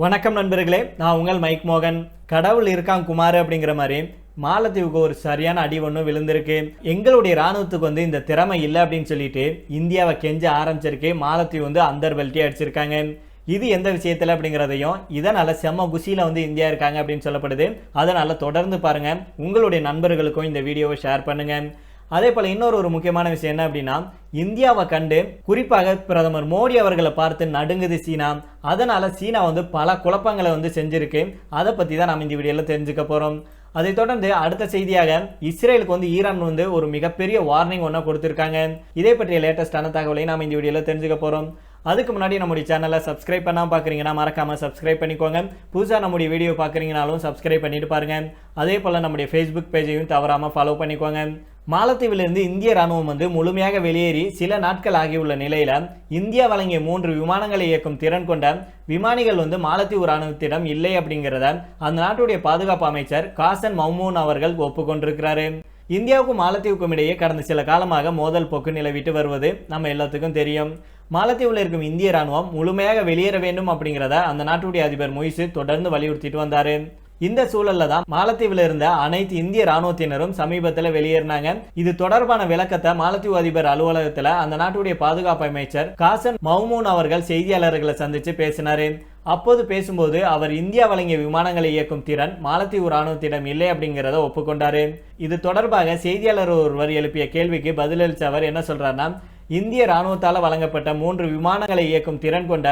வணக்கம் நண்பர்களே நான் உங்கள் மைக் மோகன். கடவுள் இருக்கான் குமார் அப்படிங்கிற மாதிரி மாலத்தீவுக்கு ஒரு சரியான அடி ஒன்று விழுந்திருக்கு. எங்களுடைய ராணுவத்துக்கு வந்து இந்த திறமை இல்லை அப்படின்னு சொல்லிட்டு இந்தியாவை கெஞ்ச ஆரம்பிச்சிருக்கு மாலத்தீவு வந்து அந்தர் பெல்ட்டி அடிச்சிருக்காங்க. இது எந்த விஷயத்தில் அப்படிங்கிறதையும் இதனால் செம்ம குஷியில் வந்து இந்தியா இருக்காங்க அப்படின்னு சொல்லப்படுது. அதனால் தொடர்ந்து பாருங்கள் உங்களுடைய நண்பர்களுக்கும் இந்த வீடியோவை ஷேர் பண்ணுங்கள் அதே போல் இன்னொரு ஒரு முக்கியமான விஷயம் என்ன அப்படின்னா இந்தியாவை கண்டு குறிப்பாக பிரதமர் மோடி அவர்களை பார்த்து நடுங்குது சீனா. அதனால் சீனா வந்து பல குழப்பங்களை வந்து செஞ்சுருக்கு. அதை பற்றி தான் நம்ம இந்த வீடியோவில் தெரிஞ்சுக்க போகிறோம் அதைத் தொடர்ந்து அடுத்த செய்தியாக இஸ்ரேலுக்கு வந்து ஈரான் வந்து ஒரு மிகப்பெரிய வார்னிங் ஒன்றா கொடுத்துருக்காங்க. இதை பற்றிய லேட்டஸ்டான தகவலை நாம் இந்த வீடியோவில் தெரிஞ்சுக்க போகிறோம் அதுக்கு முன்னாடி நம்முடைய சேனலை சப்ஸ்கிரைப் பண்ணால் பார்க்குறீங்கன்னா மறக்காமல் சப்ஸ்கிரைப் பண்ணிக்கோங்க. புதுசாக நம்முடைய வீடியோ பார்க்குறீங்கனாலும் சப்ஸ்கிரைப் பண்ணிட்டு பாருங்க. அதே போல் நம்முடைய ஃபேஸ்புக் பேஜையும் தவறாமல் ஃபாலோ பண்ணிக்கோங்க. மாலத்தீவிலிருந்து இந்திய ராணுவம் வந்து முழுமையாக வெளியேறி சில நாட்கள் ஆகியுள்ள நிலையில் இந்தியா வழங்கிய மூன்று விமானங்களை இயக்கும் திறன் கொண்ட விமானிகள் வந்து மாலத்தீவு ராணுவத்திடம் இல்லை அப்படிங்கிறத அந்த நாட்டுடைய பாதுகாப்பு அமைச்சர் காசன் மௌமூன் அவர்கள் ஒப்புக்கொண்டிருக்கிறாரு. இந்தியாவுக்கும் மாலத்தீவுக்கும் இடையே கடந்த சில காலமாக மோதல் போக்கு நிலவிட்டு வருவது நம்ம எல்லாத்துக்கும் தெரியும். மாலத்தீவில் இருக்கும் இந்திய ராணுவம் முழுமையாக வெளியேற வேண்டும் அப்படிங்கிறத அந்த நாட்டுடைய அதிபர் மொய்சு தொடர்ந்து வலியுறுத்திட்டு வந்தார். இந்த சூழல்ல தான் மாலத்தீவில் இருந்த அனைத்து இந்திய ராணுவத்தினரும் சமீபத்தில் வெளியேறினாங்க. இது தொடர்பான விளக்கத்தை மாலத்தீவு அதிபர் அலுவலகத்தில் அந்த நாட்டுடைய பாதுகாப்பு அமைச்சர் காசன் மௌமூன் அவர்கள் செய்தியாளர்களை சந்தித்து பேசினாரு. அப்போது பேசும்போது அவர் இந்தியா வழங்கிய விமானங்களை இயக்கும் திறன் மாலத்தீவு ராணுவத்திடம் இல்லை அப்படிங்கிறத ஒப்புக்கொண்டாரு. இது தொடர்பாக செய்தியாளர் ஒருவர் எழுப்பிய கேள்விக்கு பதிலளித்த அவர் என்ன சொல்றாருன்னா இந்திய ராணுவத்தால் வழங்கப்பட்ட மூன்று விமானங்களை இயக்கும் திறன் கொண்ட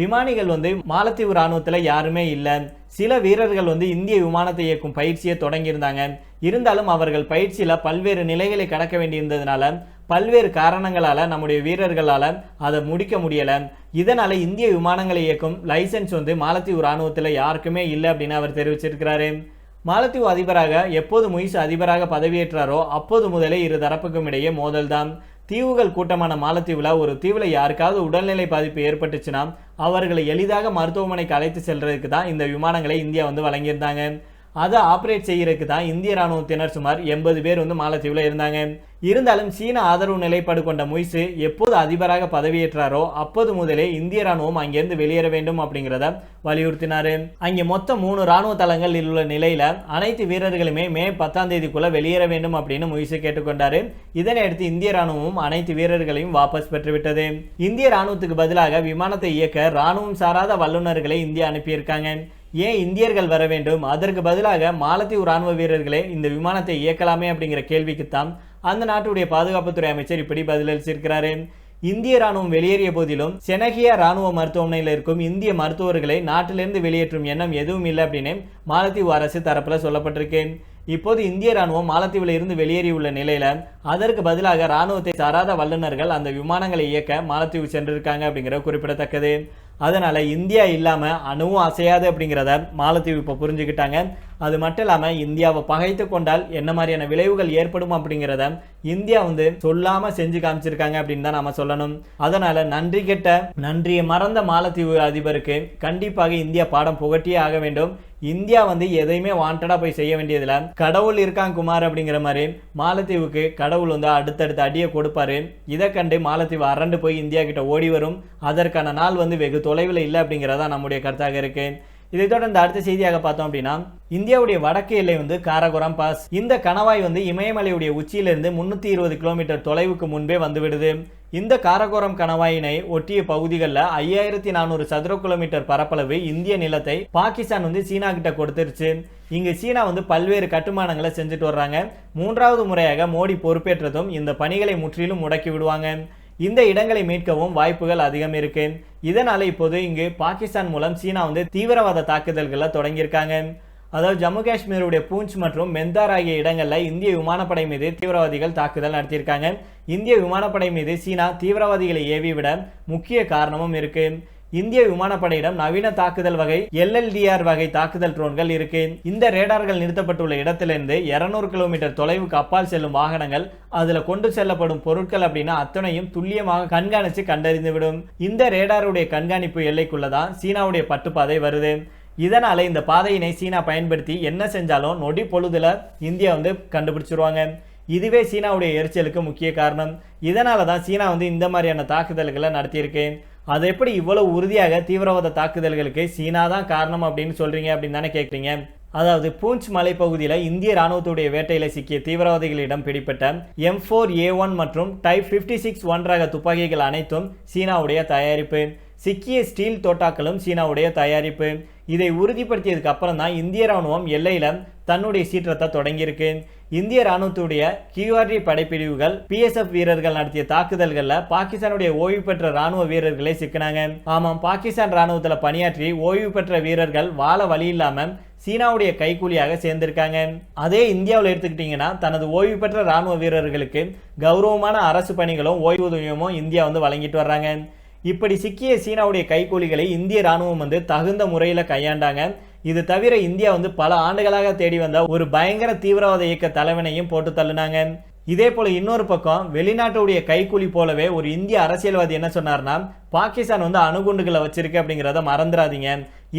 விமானிகள் வந்து மாலத்தீவு ராணுவத்தில் யாருமே இல்லை. சில வீரர்கள் வந்து இந்திய விமானத்தை இயக்கும் பயிற்சியை தொடங்கியிருந்தாங்க. இருந்தாலும் அவர்கள் பயிற்சியில் பல்வேறு நிலைகளை கடக்க வேண்டியிருந்ததுனால பல்வேறு காரணங்களால் நம்முடைய வீரர்களால் அதை முடிக்க முடியலை. இதனால் இந்திய விமானங்களை இயக்கும் லைசன்ஸ் வந்து மாலத்தீவு ராணுவத்தில் யாருக்குமே இல்லை அப்படின்னு அவர் தெரிவிச்சிருக்கிறாரு. மாலத்தீவு அதிபராக எப்போது முயசு அதிபராக பதவியேற்றாரோ அப்போது முதலே இரு தரப்புக்கும் இடையே மோதல்தான். தீவுகள் கூட்டமான மாலத்தீவில் ஒரு தீவில் யாருக்காவது உடல்நிலை பாதிப்பு ஏற்பட்டுச்சுன்னா அவர்களை எளிதாக மருத்துவமனைக்கு அழைத்து செல்றதுக்கு தான் இந்த விமானங்களை இந்தியா வந்து வழங்கியிருந்தாங்க. அதை ஆப்ரேட் செய்யறதுக்கு தான் இந்திய ராணுவத்தினர் சுமார் எண்பது பேர் வந்து மாலத்தீவில் இருந்தாங்க. இருந்தாலும் சீன ஆதரவு நிலைப்பாடு கொண்ட முய்சு எப்போது அதிபராக பதவியேற்றாரோ அப்போது முதலே இந்திய ராணுவம் அங்கிருந்து வெளியேற வேண்டும் அப்படிங்கிறத வலியுறுத்தினாரு. அங்கே மொத்தம் மூணு ராணுவ தளங்கள் உள்ள நிலையில அனைத்து வீரர்களுமே மே பத்தாம் தேதிக்குள்ள வெளியேற வேண்டும் அப்படின்னு முயற்சி கேட்டுக்கொண்டாரு. இதனையடுத்து இந்திய ராணுவமும் அனைத்து வீரர்களையும் வாபஸ் பெற்றுவிட்டது. இந்திய ராணுவத்துக்கு பதிலாக விமானத்தை இயக்க ராணுவம் சாராத வல்லுநர்களை இந்தியா அனுப்பியிருக்காங்க. ஏன் இந்தியர்கள் வர வேண்டும்? அதற்கு பதிலாக மாலத்தீவு ராணுவ வீரர்களே இந்த விமானத்தை இயக்கலாமே அப்படிங்கிற கேள்விக்குத்தான் அந்த நாட்டுடைய பாதுகாப்புத்துறை அமைச்சர் இப்படி பதிலளிச்சிருக்கிறாரு. இந்திய ராணுவம் வெளியேறிய போதிலும் செனகியா ராணுவ மருத்துவமனையில் இருக்கும் இந்திய மருத்துவர்களை நாட்டிலிருந்து வெளியேற்றும் எண்ணம் எதுவும் இல்லை அப்படின்னு மாலத்தீவு அரசு தரப்பில் சொல்லப்பட்டிருக்கு. இப்போது இந்திய ராணுவம் மாலத்தீவில் இருந்து வெளியேறியுள்ள நிலையில அதற்கு பதிலாக ராணுவத்தை சாராத வல்லுநர்கள் அந்த விமானங்களை இயக்க மாலத்தீவு சென்றிருக்காங்க அப்படிங்கிற குறிப்பிடத்தக்கது. அதனால் இந்தியா இல்லாமல் அணுவும் அசையாது அப்படிங்கிறத மாலத்தீவு இப்போ புரிஞ்சுக்கிட்டாங்க. அது மட்டும் இல்லாமல் இந்தியாவை பகைத்து கொண்டால் என்ன மாதிரியான விளைவுகள் ஏற்படும் அப்படிங்கிறத இந்தியா வந்து சொல்லாமல் செஞ்சு காமிச்சிருக்காங்க அப்படின்னு தான் நம்ம சொல்லணும். அதனால் நன்றி கெட்ட நன்றியை மறந்த மாலத்தீவு அதிபருக்கு கண்டிப்பாக இந்தியா பாடம் புகட்டியே ஆக வேண்டும். இந்தியா வந்து எதையுமே வாண்டடாக போய் செய்ய வேண்டியதில்லை. கடவுள் இருக்கான் குமார் அப்படிங்கிற மாதிரி மாலத்தீவுக்கு கடவுள் வந்து அடுத்தடுத்த அடியை கொடுப்பாரு. இதை கண்டு மாலத்தீவு அரண்டு போய் இந்தியா கிட்ட ஓடி வரும். அதற்கான நாள் வந்து வெகு தொலைவில் இல்லை அப்படிங்கிறதா நம்முடைய கருத்தாக இருக்குது இதை தொடர்ந்து அடுத்த செய்தியாக பார்த்தோம் அப்படின்னா இந்தியாவுடைய வடக்கு எல்லை வந்து காரகோரம் பாஸ். இந்த கணவாய் வந்து இமயமலையுடைய உச்சியிலிருந்து முன்னூத்தி இருபது கிலோமீட்டர் தொலைவுக்கு முன்பே வந்துவிடுது. இந்த காரகோரம் கணவாயினை ஒட்டிய பகுதிகளில் ஐயாயிரத்தி நானூறு சதுர கிலோமீட்டர் பரப்பளவு இந்திய நிலத்தை பாகிஸ்தான் வந்து சீனா கிட்ட கொடுத்துருச்சு. இங்கு சீனா வந்து பல்வேறு கட்டுமானங்களை செஞ்சுட்டு வர்றாங்க. மூன்றாவது முறையாக மோடி பொறுப்பேற்றதும் இந்த பணிகளை முற்றிலும் முடக்கி விடுவாங்க. இந்த இடங்களை மீட்கவும் வாய்ப்புகள் அதிகம் இருக்கு. இதனால இப்போது இங்கு பாகிஸ்தான் மூலம் சீனா வந்து தீவிரவாத தாக்குதல்களை தொடங்கியிருக்காங்க. அதாவது ஜம்மு காஷ்மீருடைய பூஞ்ச் மற்றும் மெந்தார் ஆகிய இடங்களில் இந்திய விமானப்படை மீது தீவிரவாதிகள் தாக்குதல் நடத்தியிருக்காங்க. இந்திய விமானப்படை மீது சீனா தீவிரவாதிகளை ஏவி விட முக்கிய காரணமும் இருக்குது இந்திய விமானப்படையிடம் நவீன தாக்குதல் வகை எல்எல்டிஆர் வகை தாக்குதல் ட்ரோன்கள் இருக்கு. இந்த ரேடார்கள் நிறுத்தப்பட்டுள்ள இடத்திலிருந்து இருநூறு கிலோமீட்டர் தொலைவுக்கு அப்பால் செல்லும் வாகனங்கள் அதுல கொண்டு செல்லப்படும் பொருட்கள் அப்படின்னா அத்தனையும் துல்லியமாக கண்காணித்து கண்டறிந்துவிடும். இந்த ரேடாருடைய கண்காணிப்பு எல்லைக்குள்ளதான் சீனாவுடைய பட்டுப்பாதை வருது. இதனால இந்த பாதையினை சீனா பயன்படுத்தி என்ன செஞ்சாலும் நொடி பொழுதுல இந்தியா வந்து கண்டுபிடிச்சிருவாங்க. இதுவே சீனாவுடைய எரிச்சலுக்கு முக்கிய காரணம். இதனால தான் சீனா வந்து இந்த மாதிரியான தாக்குதல்களை நடத்தியிருக்கு. அது எப்படி இவ்வளவு உறுதியாக தீவிரவாத தாக்குதல்களுக்கு சீனா தான் காரணம் அப்படின்னு சொல்றீங்க அப்படின்னு தானே கேட்குறீங்க அதாவது பூஞ்ச் மலைப்பகுதியில் இந்திய ராணுவத்துடைய வேட்டையில் சிக்கிய தீவிரவாதிகளிடம் பிடிப்பட்ட எம் ஃபோர் ஏ ஒன் மற்றும் டைப் ஃபிஃப்டி சிக்ஸ் ஒன் ரக துப்பாக்கிகள் அனைத்தும் சீனாவுடைய தயாரிப்பு. சிக்கிய ஸ்டீல் தோட்டாக்களும் சீனாவுடைய தயாரிப்பு. இதை உறுதிப்படுத்தியதுக்கு அப்புறம் தான் இந்திய ராணுவம் எல்லையில் தன்னுடைய சீற்றத்தை தொடங்கியிருக்கு. இந்திய ராணுவத்துடைய கியூஆர்டி படைப்பிரிவுகள் பிஎஸ்எஃப் வீரர்கள் நடத்திய தாக்குதல்களில் பாகிஸ்தானுடைய ஓய்வு பெற்ற ராணுவ வீரர்களே சிக்கினாங்க. ஆமாம் பாகிஸ்தான் ராணுவத்தில் பணியாற்றி ஓய்வு பெற்ற வீரர்கள் வாழ வழி இல்லாமல் சீனாவுடைய கைக்கூலியாக சேர்ந்திருக்காங்க. அதே இந்தியாவில் எடுத்துக்கிட்டிங்கன்னா தனது ஓய்வு பெற்ற ராணுவ வீரர்களுக்கு கௌரவமான அரசு பணிகளும் ஓய்வூதியமும் இந்தியா வந்து வழங்கிட்டு வர்றாங்க. இப்படி சிக்கிய சீனாவுடைய கைக்கூலிகளை இந்திய ராணுவம் வந்து தகுந்த முறையில் கையாண்டாங்க. இது தவிர இந்தியா வந்து பல ஆண்டுகளாக தேடி வந்த ஒரு பயங்கர தீவிரவாத இயக்க தலைவனையும் போட்டு தள்ளினாங்க. இதே போல இன்னொரு பக்கம் வெளிநாட்டுடைய கைக்கூலி போலவே ஒரு இந்திய அரசியல்வாதி என்ன சொன்னார்னா பாகிஸ்தான் வந்து அணுகுண்டுகளை வச்சிருக்கு அப்படிங்கிறத மறந்துடாதீங்க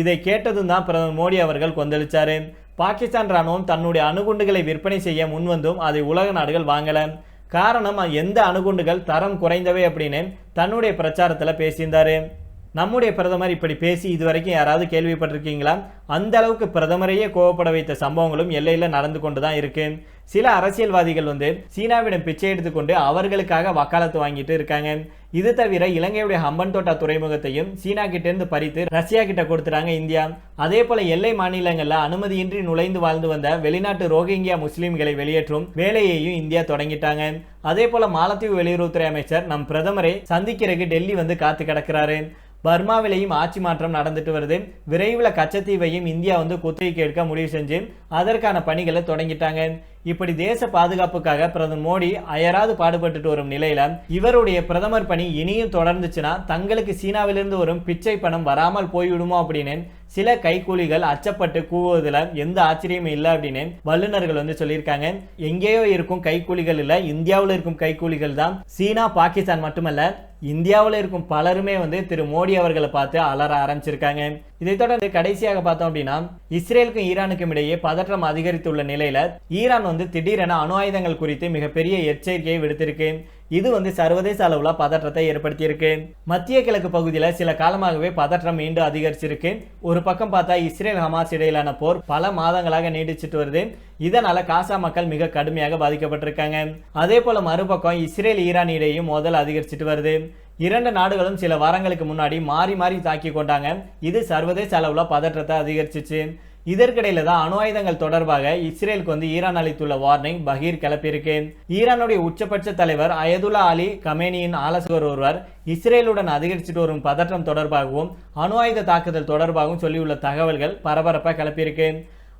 இதை கேட்டதும் தான் பிரதமர் மோடி அவர்கள் கொந்தளிச்சாரு. பாகிஸ்தான் ராணுவம் தன்னுடைய அணுகுண்டுகளை விற்பனை செய்ய முன்வந்தும் அதை உலக நாடுகள் வாங்கலை. காரணம் எந்த அணுகுண்டுகள் தரம் குறைந்தவை அப்படின்னு தன்னுடைய பிரச்சாரத்தில் பேசியிருந்தார். நம்முடைய பிரதமர் இப்படி பேசி இதுவரைக்கும் யாராவது கேள்விப்பட்டிருக்கீங்களா? அந்த அளவுக்கு பிரதமரையே கோவப்பட வைத்த சம்பவங்களும் எல்லையில் நடந்து கொண்டு தான் இருக்கு. சில அரசியல்வாதிகள் வந்து சீனாவிடம் பிச்சை எடுத்துக்கொண்டு அவர்களுக்காக வக்காலத்து வாங்கிட்டு இருக்காங்க. இது தவிர இலங்கையுடைய ஹம்பன் தோட்டா துறைமுகத்தையும் சீனா கிட்ட இருந்து பறித்து ரஷ்யா கிட்ட கொடுத்துறாங்க இந்தியா. அதே போல எல்லை மாநிலங்கள்ல அனுமதியின்றி நுழைந்து வாழ்ந்து வந்த வெளிநாட்டு ரோஹிங்கியா முஸ்லிம்களை வெளியேற்றும் வேலையையும் இந்தியா தொடங்கிட்டாங்க. அதே போல மாலத்தீவு வெளியுறவுத்துறை அமைச்சர் நம் பிரதமரை சந்திக்கிறதுக்கு டெல்லி வந்து காத்து கிடக்கிறாரு. பர்மாவிலையும் ஆட்சி மாற்றம் நடந்துட்டு வருது. விரைவில் கச்சத்தீவையும் இந்தியா வந்து குத்தகைக்கு எடுக்க முடிவு செஞ்சு அதற்கான பணிகளை தொடங்கிட்டாங்க. இப்படி தேச பாதுகாப்புக்காக பிரதமர் மோடி அயராது பாடுபட்டுட்டு வரும் நிலையில இவருடைய பிரதமர் பணி இனியும் தொடர்ந்துச்சுன்னா தங்களுக்கு சீனாவிலிருந்து வரும் பிச்சை பணம் வராமல் போய்விடுமோ அப்படின்னு சில கைக்கூலிகள் அச்சப்பட்டு கூவுவதில் எந்த ஆச்சரியமும் இல்லை அப்படின்னு வல்லுநர்கள் வந்து சொல்லியிருக்காங்க. எங்கேயோ இருக்கும் கைக்கூலிகள் இல்லை இந்தியாவில் இருக்கும் கைக்கூலிகள் தான். சீனா பாகிஸ்தான் மட்டுமல்ல இந்தியாவில் இருக்கும் பலருமே வந்து திரு மோடி அவர்களை பார்த்து அலற ஆரம்பிச்சிருக்காங்க. இதை தொடர்ந்து கடைசியாக பார்த்தோம் அப்படின்னா இஸ்ரேலுக்கும் ஈரானுக்கும் இடையே பதற்றம் அதிகரித்துள்ள நிலையில ஈரான் வந்து திடீரென அணு ஆயுதங்கள் குறித்து மிகப்பெரிய எச்சரிக்கையை விடுத்திருக்கு. இது வந்து சர்வதேச அளவுல பதற்றத்தை ஏற்படுத்தியிருக்கு. மத்திய கிழக்கு பகுதியில் சில காலமாகவே பதற்றம் மீண்டும் அதிகரிச்சிருக்கு. ஒரு பக்கம் பார்த்தா இஸ்ரேல் ஹமாஸ் இடையிலான போர் பல மாதங்களாக நீடிச்சிட்டு வருது. இதனால காசா மக்கள் மிக கடுமையாக பாதிக்கப்பட்டிருக்காங்க. அதே போல மறுபக்கம் இஸ்ரேல் ஈரான் இடையும் மோதல் அதிகரிச்சிட்டு வருது. இரண்டு நாடுகளும் சில வாரங்களுக்கு முன்னாடி மாறி மாறி தாக்கி கொண்டாங்க. இது சர்வதேச அளவுல பதற்றத்தை அதிகரிச்சிச்சு. இதற்கிடையில தான் அணு ஆயுதங்கள் தொடர்பாக இஸ்ரேலுக்கு வந்து ஈரான் அளித்துள்ள வார்னிங் பகீர் கிளப்பியிருக்கு ஈரானுடைய உச்சபட்ச தலைவர் அயதுல்லா அலி கமேனியின் ஆலோசகர் ஒருவர் இஸ்ரேலுடன் அதிகரிச்சுட்டு வரும் பதற்றம் தொடர்பாகவும் அணு ஆயுத தாக்குதல் தொடர்பாகவும் சொல்லியுள்ள தகவல்கள் பரபரப்பாக கிளப்பியிருக்கு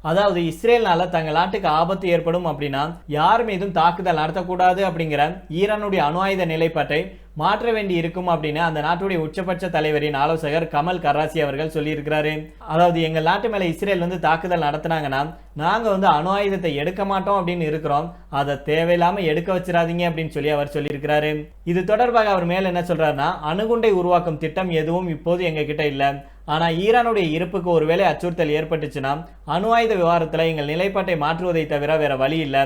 அதாவது இஸ்ரேல்னால தங்கள் நாட்டுக்கு ஆபத்து ஏற்படும் அப்படின்னா யார் மீதும் தாக்குதல் நடத்தக்கூடாது அப்படிங்கிற ஈரானுடைய அணு ஆயுத நிலைப்பாட்டை மாற்ற வேண்டி இருக்கும் அப்படின்னு அந்த நாட்டுடைய உச்சபட்ச தலைவரின் ஆலோசகர் கமல் கராசி அவர்கள் சொல்லியிருக்கிறாரு. அதாவது எங்கள் நாட்டு மேலே இஸ்ரேல் வந்து தாக்குதல் நடத்தினாங்கன்னா நாங்கள் வந்து அணு ஆயுதத்தை எடுக்க மாட்டோம் அப்படின்னு இருக்கிறோம். அதை தேவையில்லாமல் எடுக்க வச்சிடாதீங்க அப்படின்னு சொல்லி அவர் சொல்லியிருக்கிறாரு. இது தொடர்பாக அவர் மேலே என்ன சொல்கிறாருன்னா அணுகுண்டை உருவாக்கும் திட்டம் எதுவும் இப்போது எங்ககிட்ட இல்லை. ஆனால் ஈரானுடைய இருப்புக்கு ஒருவேளை அச்சுறுத்தல் ஏற்பட்டுச்சுன்னா அணு ஆயுத விவகாரத்தில் எங்கள் நிலைப்பாட்டை மாற்றுவதை தவிர வேற வழி இல்லை.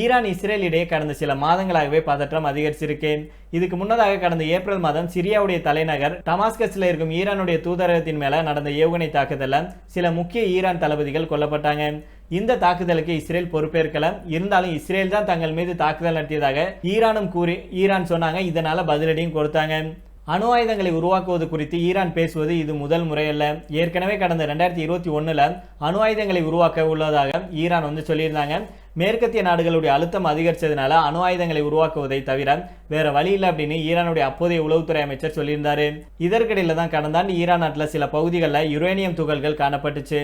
ஈரான் இஸ்ரேல் இடையே கடந்த சில மாதங்களாகவே பதற்றம் அதிகரிச்சிருக்கேன் இதுக்கு முன்னதாக கடந்த ஏப்ரல் மாதம் சிரியாவுடைய தலைநகர் டமாஸ்கஸில் இருக்கும் ஈரானுடைய தூதரகத்தின் மேலே நடந்த ஏவுகணை தாக்குதலில் சில முக்கிய ஈரான் தளபதிகள் கொல்லப்பட்டாங்க. இந்த தாக்குதலுக்கு இஸ்ரேல் பொறுப்பேற்கல. இருந்தாலும் இஸ்ரேல் தான் தங்கள் மீது தாக்குதல் நடத்தியதாக ஈரானும் கூறி ஈரான் சொன்னாங்க. இதனால பதிலடியும் கொடுத்தாங்க. அணு ஆயுதங்களை உருவாக்குவது குறித்து ஈரான் பேசுவது இது முதல் முறையல்ல. ஏற்கனவே கடந்த ரெண்டாயிரத்தி இருபத்தி ஒன்றில் அணு ஆயுதங்களை உருவாக்க உள்ளதாக ஈரான் வந்து சொல்லியிருந்தாங்க. மேற்கத்திய நாடுகளுடைய அழுத்தம் அதிகரித்ததுனால அணு ஆயுதங்களை உருவாக்குவதை தவிர வேற வழி இல்லை அப்படின்னு ஈரானுடைய அப்போதைய உளவுத்துறை அமைச்சர் சொல்லியிருந்தாரு. இதற்கிடையில தான் கடந்த ஆண்டு ஈரான் நாட்டில் சில பகுதிகளில் யுரேனியம் துகள்கள் காணப்பட்டுச்சு.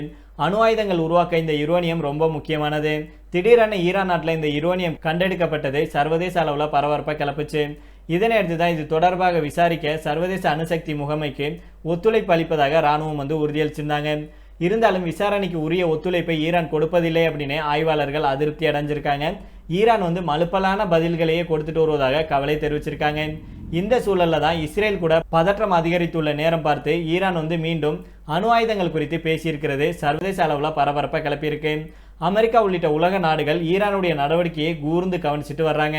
அணு ஆயுதங்கள் உருவாக்க இந்த யுரோனியம் ரொம்ப முக்கியமானது. திடீரென ஈரான் நாட்டில் இந்த யுரோனியம் கண்டெடுக்கப்பட்டது சர்வதேச அளவில் பரபரப்பாக கிளப்புச்சு. இதனை அடுத்து தான் இது தொடர்பாக விசாரிக்க சர்வதேச அணுசக்தி முகமைக்கு ஒத்துழைப்பு அளிப்பதாக ராணுவம் வந்து உறுதியளிச்சிருந்தாங்க. இருந்தாலும் விசாரணைக்கு உரிய ஒத்துழைப்பை ஈரான் கொடுப்பதில்லை அப்படின்னு ஆய்வாளர்கள் அதிருப்தி அடைஞ்சிருக்காங்க. ஈரான் வந்து மலுப்பலான பதில்களையே கொடுத்துட்டு வருவதாக கவலை தெரிவிச்சிருக்காங்க. இந்த சூழல்ல தான் இஸ்ரேல் கூட பதற்றம் அதிகரித்துள்ள நேரம் பார்த்து ஈரான் வந்து மீண்டும் அணு ஆயுதங்கள் குறித்து பேசியிருக்கிறது. சர்வதேச அளவில் பரபரப்பை கிளப்பியிருக்கு. அமெரிக்கா உள்ளிட்ட உலக நாடுகள் ஈரானுடைய நடவடிக்கையை கூர்ந்து கவனிச்சிட்டு வர்றாங்க.